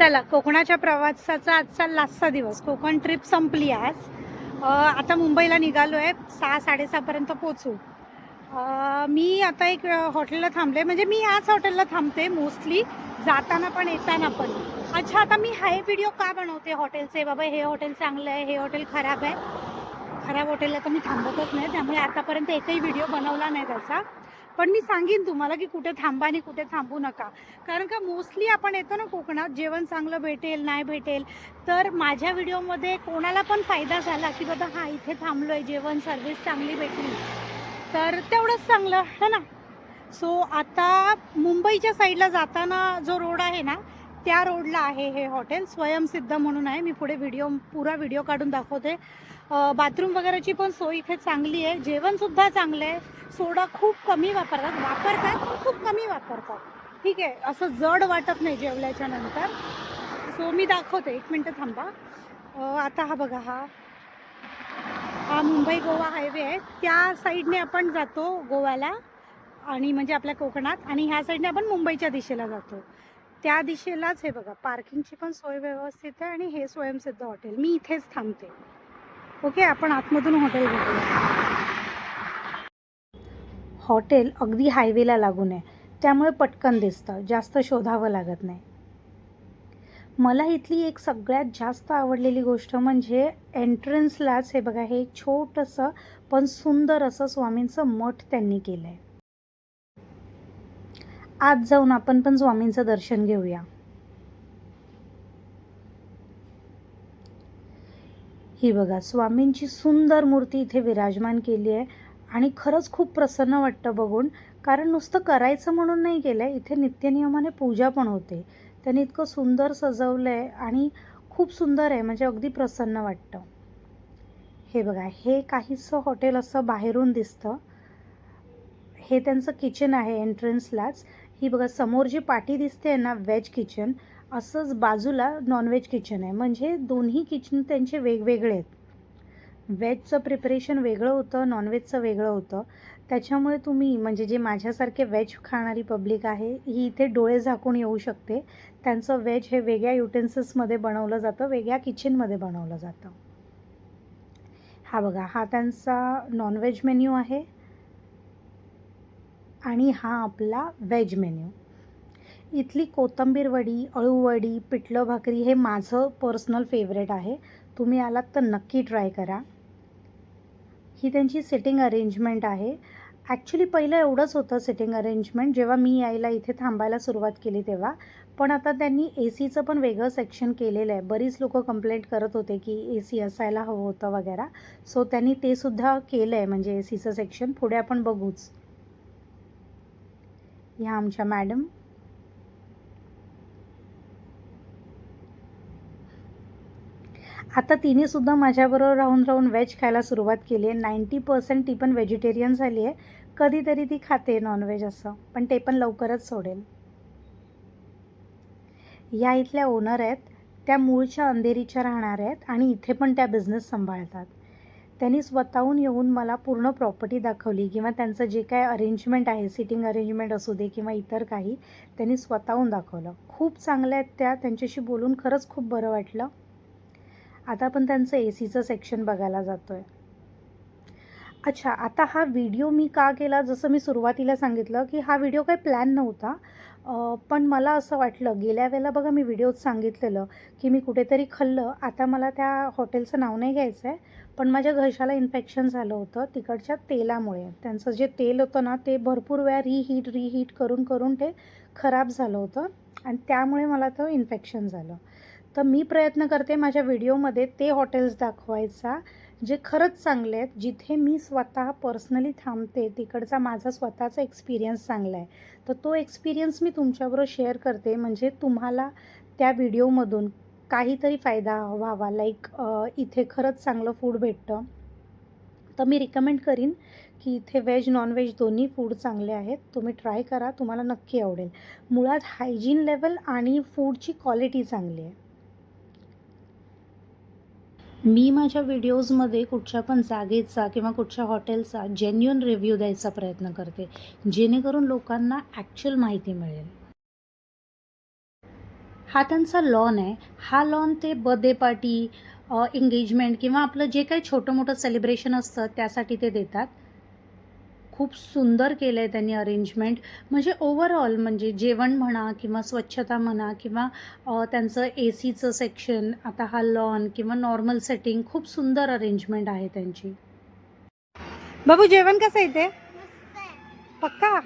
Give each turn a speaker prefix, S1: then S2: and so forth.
S1: चला कोकणाच्या प्रवासाचा आजचा लास्टचा दिवस. कोकण ट्रिप संपली आज. आता मुंबईला निघालो आहे सहा साडेसहापर्यंत पोचू मी आता एक हॉटेलला थांबले. म्हणजे मी याच हॉटेलला थांबते मोस्टली जाताना पण येताना पण. अच्छा आता मी हाय व्हिडिओ का बनवते हॉटेलचे बाबा हे हॉटेल चांगलं आहे हे हॉटेल खराब आहे. खराब हॉटेलला तर मी थांबतच नाही. त्यामुळे आतापर्यंत एकही व्हिडिओ बनवला नाही त्याचा. पण मी सांगेन तुम्हाला की कुठे थांबा आणि कुठे थांबू नका. कारण का मोस्टली आपण येतो ना कोकणात जेवण चांगलं भेटेल नाही भेटेल तर माझ्या व्हिडिओमध्ये कोणाला पण फायदा झाला की बाबा हा इथे थांबलो आहे जेवण सर्विस चांगली भेटली. तर तेवढंच चांगलं है ना? सो आता मुंबईच्या साईडला जाताना जो रोड आहे ना त्या रोडला आहे हे हॉटेल स्वयंसिद्ध म्हणून आहे. मी पुढे व्हिडिओ पुरा व्हिडिओ काढून दाखवते. बाथरूम वगैरेची पण सोय इथे चांगली आहे. जेवणसुद्धा चांगलं आहे. सोडा खूप कमी वापरतात. वापरतात पण खूप कमी वापरतात. ठीक आहे. असं जड वाटत नाही जेवल्याच्या नंतर. सो मी दाखवते. एक मिनटं थांबा. आता हा बघा हा. हा मुंबई गोवा हायवे आहे. त्या साईडने आपण जातो गोव्याला आणि म्हणजे आपल्या कोकणात आणि ह्या साईडने आपण मुंबईच्या दिशेला जातो. त्या दिशेलाच हे बघा. पार्किंगची पण सोय व्यवस्थित आहे आणि हे स्वयंसिद्ध हॉटेल. मी इथेच थांबते. ओके आपण आतमधून हॉटेल बघूया. हॉटेल अगदी हायवेला लागून आहे त्यामुळे पटकन दिसतं. जास्त शोधावं लागत नाही. मला इथली एक सगळ्यात जास्त आवडलेली गोष्ट म्हणजे एंट्रन्सलाच हे बघा हे छोटंसं पण सुंदर असं स्वामींचं मठ त्यांनी केलं आहे आज जाऊन आपण पण स्वामींचं दर्शन घेऊया. ही बघा स्वामींची सुंदर मूर्ती इथे विराजमान केली आहे आणि खरंच खूप प्रसन्न वाटतं बघून. कारण नुसतं करायचं म्हणून नाही केलं आहे इथे नित्यनियमाने पूजा पण होते. त्यांनी इतकं सुंदर सजवलं आहे आणि खूप सुंदर आहे म्हणजे अगदी प्रसन्न वाटतं. हे बघा हे काहीसं हॉटेल असं बाहेरून दिसतं. हे त्यांचं किचन आहे एंट्रन्सलाच. ही बघा समोर जी पाटी दिसते ना व्हेज किचन असंच बाजूला नॉनव्हेज किचन आहे. म्हणजे दोन्ही किचन त्यांचे वेगवेगळे आहेत. व्हेजचं प्रिपरेशन वेगळं होतं नॉनव्हेजचं वेगळं होतं. त्याच्यामुळे तुम्ही म्हणजे जे माझ्यासारखे व्हेज खाणारी पब्लिक आहे ही इथे डोळे झाकून येऊ शकते. त्यांचं व्हेज हे वेगळ्या युटेन्सिल्समध्ये बनवलं जातं वेगळ्या किचनमध्ये बनवलं जातं. हा बघा हा त्यांचा नॉनव्हेज मेन्यू आहे. आणि हा आपला व्हेज मेन्यू इथली कोथंबीर वडी अळूवडी पिठलं भाकरी हे माझं पर्सनल फेवरेट आहे. तुम्ही आलात तर नक्की ट्राय करा. ही त्यांची सिटिंग अरेंजमेंट आहे. ॲक्च्युली पहिलं एवढंच होतं सिटिंग अरेंजमेंट जेव्हा मी यायला इथे थांबायला सुरुवात केली तेव्हा. पण आता त्यांनी ए सीचं पण वेगळं सेक्शन केलेलं आहे. बरीच लोक कंप्लेंट करत होते की ए सी असायला हवं होतं वगैरे. सो त्यांनी ते सुद्धा केलं आहे म्हणजे ए सीचं सेक्शन पुढे आपण बघूच. ह्या आमच्या मॅडम आता तिने सुद्धा माझ्याबरोबर राहून राहून व्हेज खायला सुरुवात केली आहे. नाईंटी पर्सेंट ती पण व्हेजिटेरियन झाली आहे. कधीतरी ती खाते नॉनव्हेज असं पण ते पण लवकरच सोडेल. या इथल्या ओनर आहेत त्या मूळच्या अंधेरीच्या राहणार आहेत आणि इथे पण त्या बिझनेस सांभाळतात. त्यांनी स्वतःहून येऊन मला पूर्ण प्रॉपर्टी दाखवली किंवा त्यांचं जे काय अरेंजमेंट आहे सिटिंग अरेंजमेंट असू दे किंवा इतर काही त्यांनी स्वतःहून दाखवलं. खूप चांगल्या आहेत त्या त्यांच्याशी बोलून खरंच खूप बरं वाटलं. आता आपण त्यांचं ए सीचं सेक्शन बघायला जातो आहे अच्छा आता हा व्हिडिओ मी का केला? जसं मी सुरुवातीला सांगितलं की हा व्हिडिओ काही प्लॅन नव्हता. पण मला असं वाटलं गेल्या वेळेला बघा मी व्हिडिओत सांगितलेलं की मी कुठेतरी खाल्लं. आता मला त्या हॉटेलचं नाव नाही घ्यायचं आहे पण माझ्या घशाला इन्फेक्शन झालं होतं तिकडच्या तेलामुळे. त्यांचं जे तेल होतं ना ते भरपूर वेळा रिहीट रिहीट करून करून ते खराब झालं होतं. आणि त्यामुळे मला तो इन्फेक्शन झालं. तर मी प्रयत्न करते माझ्या व्हिडिओमध्ये ते हॉटेल्स दाखवायचा जे खरंच चांगले आहेत जिथे मी स्वतः पर्सनली थांबते तिकडचा माझा स्वतःचा एक्सपिरियन्स चांगला आहे. तर तो एक्सपिरियन्स मी तुमच्याबरोबर शेअर करते म्हणजे तुम्हाला त्या व्हिडिओमधून काहीतरी फायदा व्हावा. लाईक इथे खरंच चांगलं फूड भेटतं. तर मी रिकमेंड करीन की इथे व्हेज नॉनव्हेज दोन्ही फूड चांगले आहेत. तुम्ही ट्राय करा तुम्हाला नक्की आवडेल. मुळात हायजीन लेवल आणि फूडची क्वालिटी चांगली आहे. मी माझ्या व्हिडिओजमध्ये कुठच्या पण जागेचा किंवा कुठच्या हॉटेलचा जेन्युन रिव्ह्यू द्यायचा प्रयत्न करते जेणेकरून लोकांना ॲक्च्युअल माहिती मिळेल. हा त्यांचा लॉन आहे. हा लॉन ते बर्थडे पार्टी एंगेजमेंट किंवा आपलं जे काही छोटं मोठं सेलिब्रेशन असतं त्यासाठी ते देतात. खूप सुंदर केलं आहे त्यांनी अरेंजमेंट म्हणजे ओव्हरऑल म्हणजे जेवण म्हणा किंवा स्वच्छता म्हणा किंवा त्यांचं ए सीचं सेक्शन आता हा लॉन किंवा नॉर्मल सेटिंग खूप सुंदर अरेंजमेंट आहे त्यांची. बाबू जेवण कसं आहे ते पक्का?